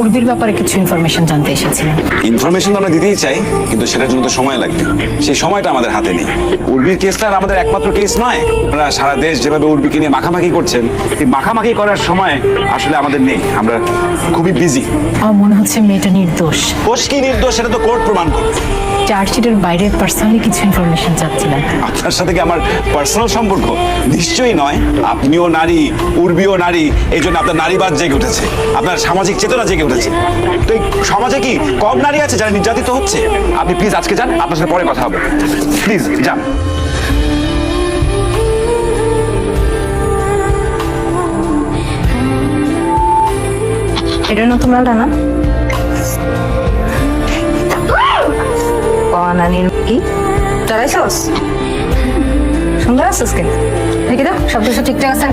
উর্বির ব্যাপারে কিছু ইনফরমেশন জানতে এসেছিলাম। ইনফরমেশন তো আমরা দিতেই চাই কিন্তু সেটার জন্য তো সময় লাগবে। সেই সময়টা আমাদের হাতে নেই। উর্বির কেসটা আর আমাদের একমাত্র কেস নয়। আমরা সারা দেশ যেভাবে উর্বিকে নিয়ে মাখামাখি করছেন এই মাখামাখি করার সময় আসলে আমাদের নেই। আমরা খুবই বিজি আমার মনে হচ্ছে মেয়েটা নির্দোষ। কোষ কি নির্দোষ সেটা তো কোর্ট প্রমাণ করবে। চার্জশিটের বাইরের পার্সোনালি কিছু ইনফরমেশন চাচ্ছিলাম। আপনার সাথে কি আমার পার্সোনাল সম্পর্ক? নিশ্চয়ই নয়। আপনিও নারী উর্বিও নারী এই জন্য আপনার নারীবাদ জেগে উঠেছে। আপনার সামাজিক চেতনা জেগে উঠেছে। তো এই সমাজে কি কম নারী আছে যারা নির্যাতিত হচ্ছে? আপনি প্লিজ আজকে যান, আপনার সাথে পরে কথা হবে। প্লিজ যান। এটা নতুন মালটা না? ঠিকঠাক আছে?